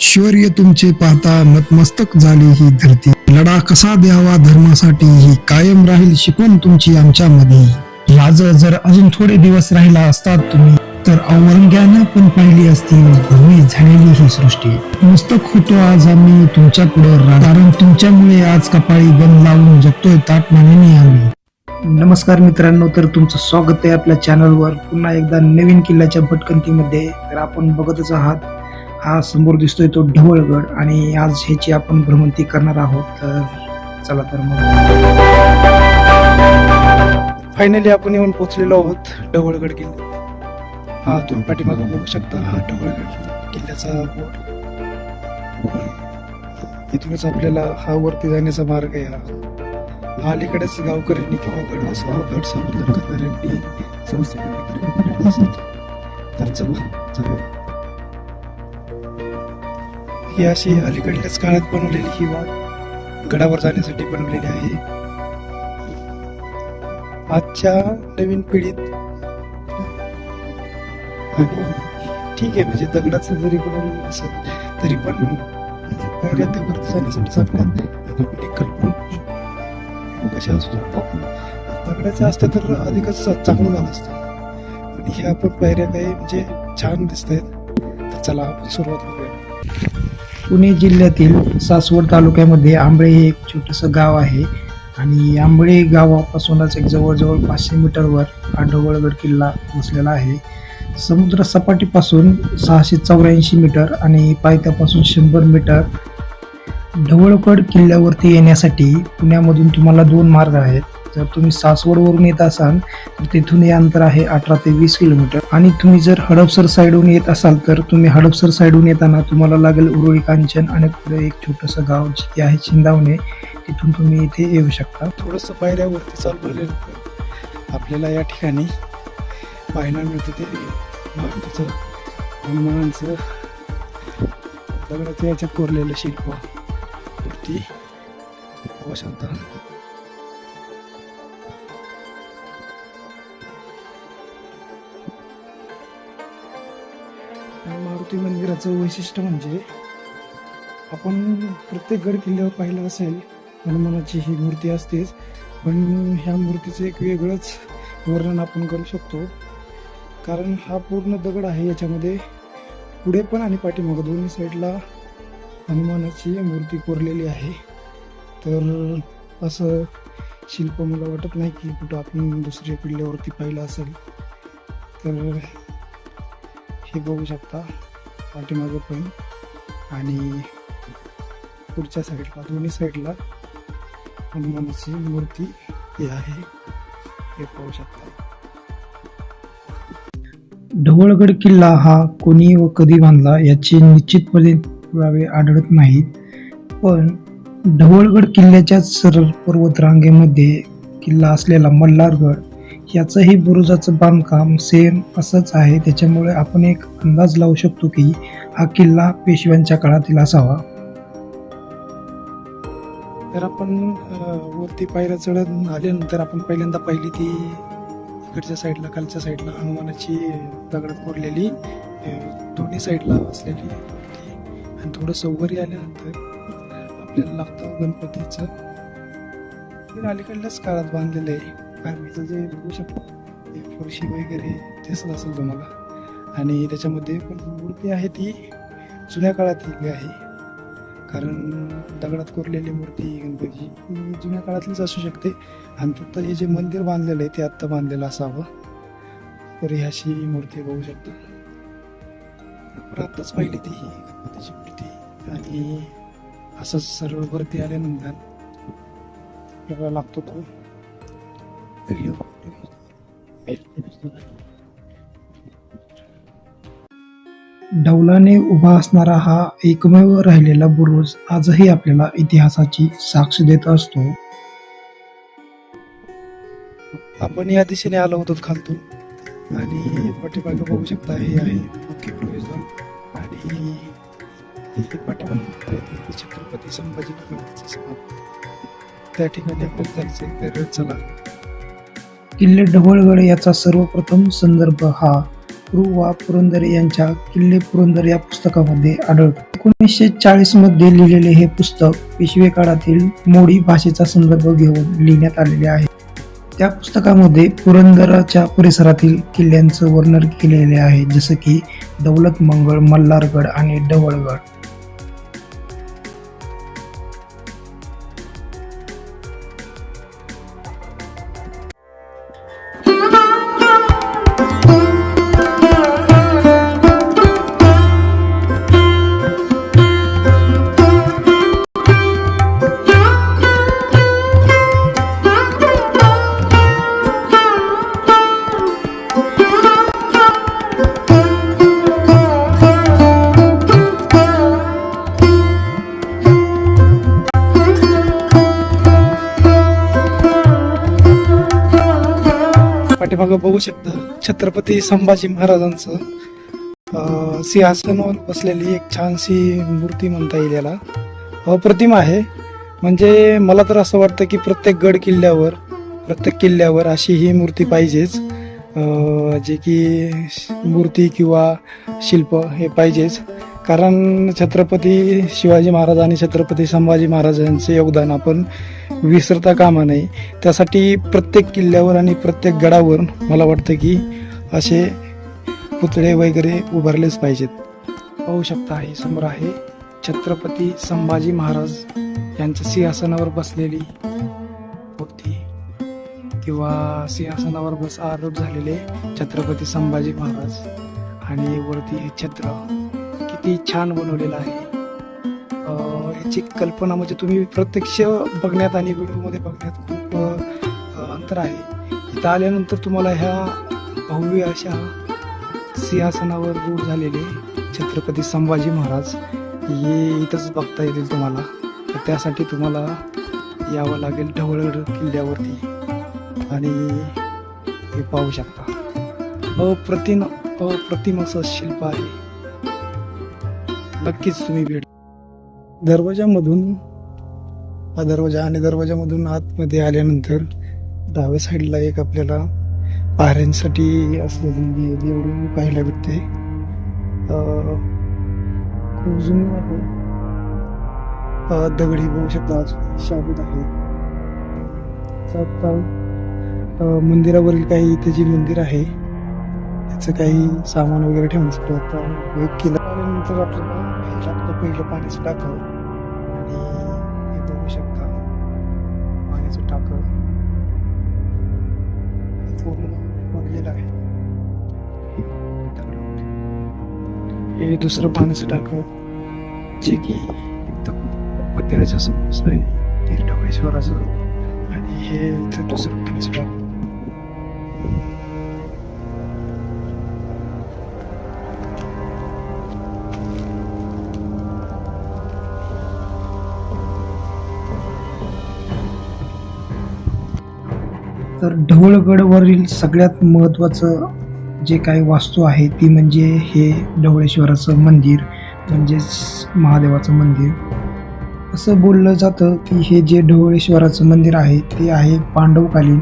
शौर्य तुमचे पाहता नतमस्तक झाली ही धरती. लढा कसा द्यावा धर्मासाठी ही कायम राहील शिकवण तुमची आमच्यामध्ये. लाज जर अजून थोडे दिवस राहिला असतात तुम्ही तर औरंग्यानं पण पाहिली असती भूमी झालेली ही सृष्टी. मस्तक होतो आज आम्ही तुमच्यापुढे कारण तुमच्यामुळे आज कपाळी गण लावून जगतोय ताटमानेने आम्ही. नमस्कार मित्रांनो तर तुमचं स्वागत आहे आपल्या चॅनलवर पुन्हा एकदा नवीन किल्ल्याच्या भटकंतीमध्ये. तर आपण बघतच आहात हा समोर दिसतोय तो ढवळगड आणि आज ह्याची आपण भ्रमंती करणार आहोत तर चला तर मग. फायनली आपण येऊन पोहोचलेलो आहोत ढवळगड किल्ला. हा तुम्ही पाठीमागे बघू शकता. हा ढवळगड किल्ल्याचा बोर्ड. इथूनच आपल्याला हा वरती जाण्याचा मार्ग आहे हा. अलीकडेच गावकऱ्यांनी किंवा गड असा गड समर्थन करणाऱ्यांनी तर चला जाऊया. ही अशी अलीकडल्याच काळात बनवलेली ही वाट गडावर जाण्यासाठी बनवलेली आहे. आजच्या नवीन पिढीत ठीक आहे म्हणजे दगडाचं जरी बनवलेलं असेल तरी पण पायऱ्या जाण्यासाठी आपल्या कल्पना कशा असू शकतात तर अधिकच चांगलं झालं असतं. पण ह्या आपण पायऱ्या काही म्हणजे छान दिसत आहेत तर चला आपण सुरुवात करूया. पुणे जिल्ह्यातील सासवड तालुक्यामध्ये आंबळे हे एक छोटंसं गाव आहे. आणि आंबळे गावापासूनच एक जवळजवळ पाचशे मीटरवर हा ढवळगड किल्ला वसलेला आहे. समुद्र सपाटीपासून सहाशे चौऱ्याऐंशी मीटर आणि पायथ्यापासून शंभर मीटर ढवळगड किल्ल्यावरती येण्यासाठी पुण्यामधून तुम्हाला दोन मार्ग आहेत. जर तुम्ही सासवडवरून येत असाल तर तिथून हे अंतर आहे अठरा ते वीस किलोमीटर. आणि तुम्ही जर हडपसर साईडहून येत असाल तर तुम्ही हडपसर साईडहून येताना तुम्हाला लागेल उरुळी कांचन आणि पुढे एक छोटंसं गाव जिथे आहे चिंदावणे. तिथून तुम्ही इथे येऊ शकता. थोडंसं पायऱ्यावरती चालू आपल्याला या ठिकाणी पाहायला मिळते ते. भारताचं हनुमानांचं दगडाचं याच्यात कोरलेलं शिल्प. वरती पाहू त्याचं वैशिष्ट्य म्हणजे आपण प्रत्येक गड किल्ल्यावर पाहिलं असेल हनुमानाची ही मूर्ती असतेच पण ह्या मूर्तीचं एक वेगळंच वर्णन आपण करू शकतो. कारण हा पूर्ण दगड आहे याच्यामध्ये पुढे पण आणि पाठीमागं दोन्ही साईडला हनुमानाची मूर्ती कोरलेली आहे. तर असं शिल्प मला वाटत नाही की कुठं आपण दुसऱ्या किल्ल्यावरती पाहिलं असेल. तर हे बघू शकता. पाठीमागं पण आणि पुढच्या साईडला दोन्ही साईडला हनुमानाची मूर्ती ही आहे. हे पाहू शकता. ढवळगड किल्ला हा कोणी व कधी बांधला याचे निश्चितपणे पुरावे आढळत नाहीत. पण ढवळगड किल्ल्याच्या सरळ पर्वतरांगेमध्ये किल्ला असलेला मल्हारगड याचंही बुरुजाचं बांधकाम सेम असंच आहे. त्याच्यामुळे आपण एक अंदाज लावू शकतो की हा किल्ला पेशव्यांच्या काळातील असावा. तर आपण वरती पायऱ्या चढत आल्यानंतर आपण पहिल्यांदा पाहिली ती इकडच्या साईडला खालच्या साईडला हनुमानाची दगडात कोरलेली दोन्ही साईडला असलेली आणि थोडंसं वरी आल्यानंतर आपल्याला लागतं गणपतीचं. अलीकडल्याच काळात बांधलेलं आहे. आर्मीचं जे बघू शकतो ते फरशी वगैरे दिसत असेल तुम्हाला आणि त्याच्यामध्ये पण मूर्ती आहे ती जुन्या काळातली आहे. कारण दगडात कोरलेली मूर्ती गणपती ही जुन्या काळातलीच असू शकते. आणि फक्त हे जे मंदिर बांधलेलं आहे ते आत्ता बांधलेलं असावं. तर ही अशी मूर्ती बघू शकता. आपण आत्ताच पाहिली ती ही गणपतीची मूर्ती. आणि असंच सरळ वरती आल्यानंतर आपल्याला लागतो तो डौलाने उभा असणारा हा एकमेव राहिलेला बुरुज आजही आपल्याला इतिहासाची साक्ष देत असतो. आपण या दिशेने आलो होतो खालतून. आणि पाठीमागे बघू शकता हे आहे मुख्य प्रवेशद्वार आणि छत्रपती संभाजी त्या ठिकाणी आपण जायचं तर चला. किल्ले ढवळगड याचा सर्वप्रथम संदर्भ हा रु वा पुरंदरे यांच्या किल्ले पुरंदर या पुस्तकामध्ये आढळतो. एकोणीसशे चाळीसमध्ये लिहिलेले हे पुस्तक पेशवे काळातील मोडी भाषेचा संदर्भ घेऊन लिहिण्यात आलेले आहे. त्या पुस्तकामध्ये पुरंदराच्या परिसरातील किल्ल्यांचं वर्णन केलेले आहे जसं की दौलत मंगळ मल्हारगड आणि ढवळगड. बघू शकता. छत्रपती संभाजी महाराजांचं सिंहासनावर बसलेली एक छानशी मूर्ती म्हणता येईल याला. अप्रतिम आहे. म्हणजे मला तर असं वाटतं की प्रत्येक गड किल्ल्यावर प्रत्येक किल्ल्यावर अशी ही मूर्ती पाहिजेच. जे की मूर्ती किंवा शिल्प हे पाहिजेच. कारण छत्रपती शिवाजी महाराज आणि छत्रपती संभाजी महाराजांचे योगदान आपण विसरता कामा नये. त्यासाठी प्रत्येक किल्ल्यावर आणि प्रत्येक गडावर मला वाटतं की असे पुतळे वगैरे उभारलेच पाहिजेत. पाहू शकता हे समोर आहे छत्रपती संभाजी महाराज यांच्या सिंहासनावर बसलेली मूर्ती किंवा सिंहासनावर बस आरोप झालेले छत्रपती संभाजी महाराज. आणि वरती हे छत्र किती छान बनवलेलं आहे. याची कल्पना म्हणजे तुम्ही प्रत्यक्ष बघण्यात आणि व्हिडिओमध्ये बघण्यात खूप अंतर आहे. इथं आल्यानंतर तुम्हाला ह्या भव्य अशा सिंहासनावर रूढ झालेले छत्रपती संभाजी महाराज हे इथंच बघता येतील तुम्हाला. तर त्यासाठी तुम्हाला यावं लागेल ढवळगड किल्ल्यावरती आणि हे पाहू शकता. अप्रतिम अप्रतिम असं शिल्प आहे. नक्कीच तुम्ही भेट दरवाजामधून हा दरवाजा आणि दरवाजामधून आतमध्ये आल्यानंतर डाव्या साईडला एक आपल्याला पाहऱ्यांसाठी असलेली एवढी पाहायला भेटते. खूप जुनी आहे. दगडी बघू शकता शाबूत आहे. मंदिरावरील काही इथे जे मंदिर आहे त्याचं काही सामान वगैरे ठेवण्यासाठी आता एक किल्ला आल्यानंतर आपल्याला हे लागतं पहिलं पाण्याचं टाकावं पाण्याचं टाकं. पूर्ण खोदलेलं आहे. हे दुसरं पाण्याचं टाकं. जे की एकदम मंदिराच्या समोर आहे. तीर्थवळेश्वराचं आणि हे इथं दुसरं पाण्याचं टाकं. तर ढवळगडवरील सगळ्यात महत्त्वाचं जे काही वास्तू आहे ती म्हणजे हे ढवळेश्वराचं मंदिर म्हणजेच महादेवाचं मंदिर. असं बोललं जातं की हे जे ढवळेश्वराचं मंदिर आहे ते आहे पांडवकालीन.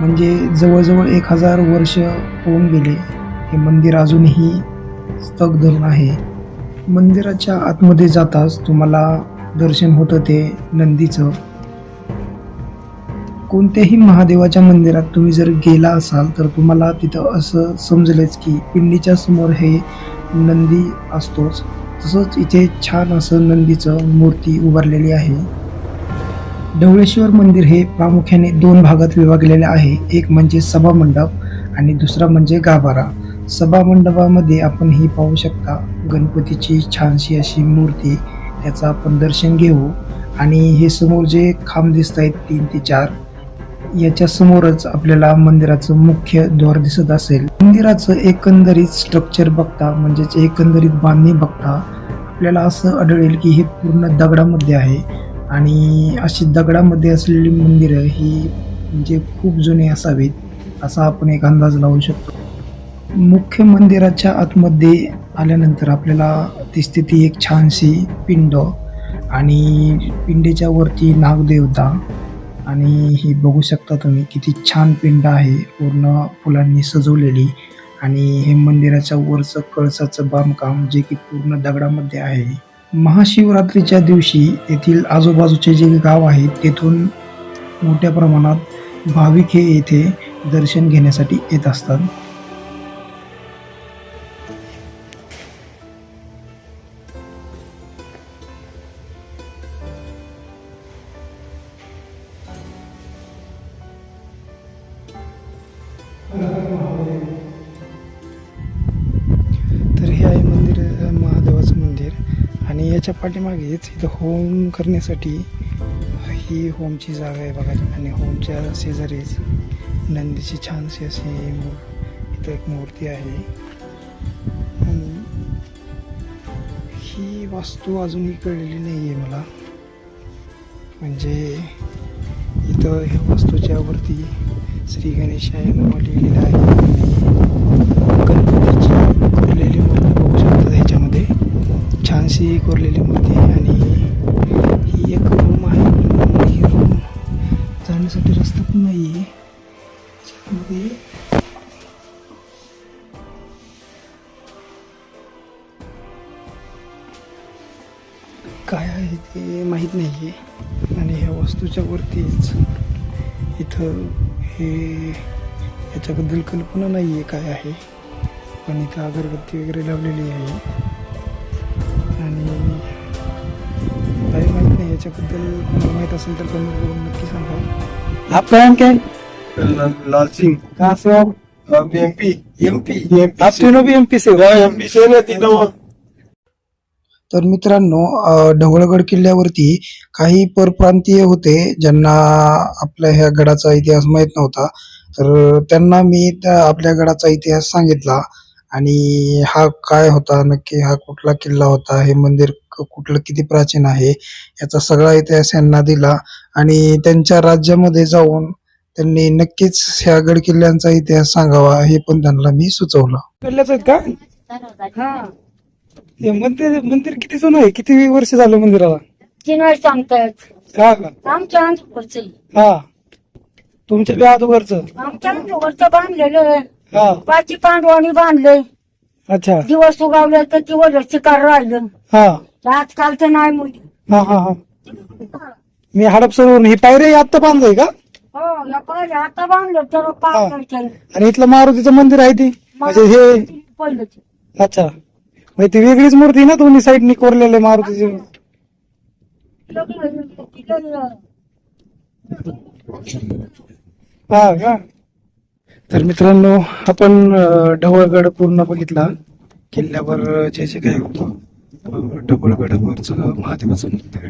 म्हणजे जवळजवळ एक हजार वर्ष होऊन गेले. हे मंदिर अजूनही स्तग धरून आहे मंदिराच्या आतमध्ये जाताच तुम्हाला दर्शन होतं ते नंदीचं. कोणत्याही महादेवाच्या मंदिरात तुम्ही जर गेला असाल तर तुम्हाला तिथं असं समजलेच की पिंडीच्या समोर हे नंदी असतोच. तसंच इथे छान असं नंदीचं मूर्ती उभारलेली आहे. ढवळेश्वर मंदिर हे प्रामुख्याने दोन भागात विभागलेले आहे. एक म्हणजे सभा मंडप आणि दुसरा म्हणजे गाभारा. सभा मंडपामध्ये आपण ही पाहू शकता गणपतीची छानशी अशी मूर्ती. त्याचं आपण दर्शन घेऊ. आणि हे समोर जे खांब दिसत आहेत तीन ते चार याच्या समोरच आपल्याला मंदिराचं मुख्य द्वार दिसत असेल. मंदिराचं एकंदरीत स्ट्रक्चर बघता म्हणजेच एकंदरीत बांधणी बघता आपल्याला असं आढळेल की हे पूर्ण दगडामध्ये आहे. आणि अशी दगडामध्ये असलेली मंदिरं ही म्हणजे खूप जुनी असावीत असा आपण एक अंदाज लावू शकतो. मुख्य मंदिराच्या आतमध्ये आल्यानंतर आपल्याला दिसते ती एक छानशी पिंड आणि पिंडीच्या वरती नागदेवता आणि ही बघू शकता तुम्ही किती छान पिंड आहे पूर्ण फुलांनी सजवलेली. आणि हे मंदिराच्या वरचं कळसाचं बांधकाम जे की पूर्ण दगडामध्ये आहे. महाशिवरात्रीच्या दिवशी येथील आजूबाजूचे जे गाव आहेत तेथून मोठ्या प्रमाणात भाविक हे येथे दर्शन घेण्यासाठी येत असतात. त्याच्या पाठीमागेच इथं होम करण्यासाठी ही होमची जागा आहे बघा. आणि होमच्या शेजारीच नंदीची छानशी अशी इथं एक मूर्ती आहे. ही वास्तू अजूनही कळलेली नाही आहे मला. म्हणजे इथं ह्या वास्तूच्या वरती श्री गणेशाय नाव लिहिलेलं आहे आणि गणपतीची कोरलेली मूर्ती बघू शकता ह्याच्यामध्ये अशी कोरलेली मूर्ती आहे आणि ही एक रूम आहे पण ही रूम जाण्यासाठी रस्ता पण नाही आहे काय आहे ते माहीत नाही आहे आणि ह्या वस्तूच्या वरतीच इथं हे याच्याबद्दल कल्पना नाही आहे काय आहे. पण इथं अगरबत्ती वगैरे लावलेली आहे. आणि काही माहीत नाही याच्याबद्दल कोणाला माहीत असेल तर कमेंट करून नक्की सांगा. आपका नाम क्या है लाल सिंह कहाँ से हो आप एमपी एमपी एमपी आप तीनों भी एमपी से हो एमपी से ना तीनों तर मित्रांनो ढवळगड किल्ल्यावरती काही परप्रांतीय होते ज्यांना आपल्या ह्या गडाचा इतिहास माहीत नव्हता. तर त्यांना मी त्या आपल्या गडाचा इतिहास सांगितला. आणि हा काय होता नक्की हा कुठला किल्ला होता हे मंदिर कुठलं किती प्राचीन आहे याचा सगळा इतिहास यांना दिला आणि त्यांच्या राज्यामध्ये जाऊन त्यांनी नक्कीच ह्या गड किल्ल्यांचा इतिहास सांगावा हे पण त्यांना मी सुचवलं. किल्ल्याच आहेत का? हे. मंदिर मंदिर किती जुनं आहे? किती वर्ष झालं मंदिराला? तीन वर्ष सांगतायत हा का आमच्या हा. तुमच्या बी अगोदरच आमच्या बांधलेलं आहे. हा. पाची पांडवानी बांधलंय. अच्छा. दिवस उगावले तर दिवस शिकार राहिलं. हा. आजकालचं नाही मुली. हा हा हा. मी हडपसरवरून ही पायरी आत्ता बांधलंय का? हो या पहिले आता बांधलं तर. आणि इथलं मारुतीचं मंदिर आहे ती? म्हणजे हे पहिलं ते. अच्छा. म्हणजे ती वेगळीच मूर्ती आहे ना दोन्ही साईडनी कोरलेले मारुतीचे? लग्न हा का तर मित्रांनो आपण ढवळगड पूर्ण बघितला. किल्ल्यावर जे जे काही होतं ढवळगडावरचं महादेवाचं मंदिर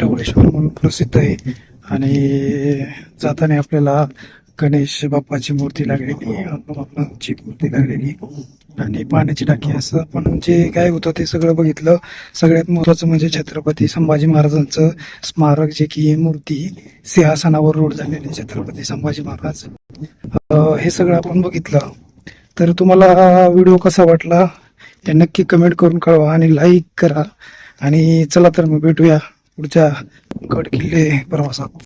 ढवळेश्वर म्हणून प्रसिद्ध आहे. आणि जाताना आपल्याला गणेश बाप्पाची मूर्ती लागलेली हनुमानाची मूर्ती लागलेली आणि पाण्याची टाकी असं. आपण जे काय होतं ते सगळं बघितलं. सगळ्यात महत्वाचं म्हणजे छत्रपती संभाजी महाराजांचं स्मारक जे की मूर्ती सिंहासनावर रोड झालेली छत्रपती संभाजी महाराज. हे सगळं आपण बघितलं. तर तुम्हाला व्हिडिओ कसा वाटला? ते नक्की कमेंट करून कळवा आणि लाईक करा. आणि चला तर मग भेटूया पुढच्या गड किल्ले प्रवासात.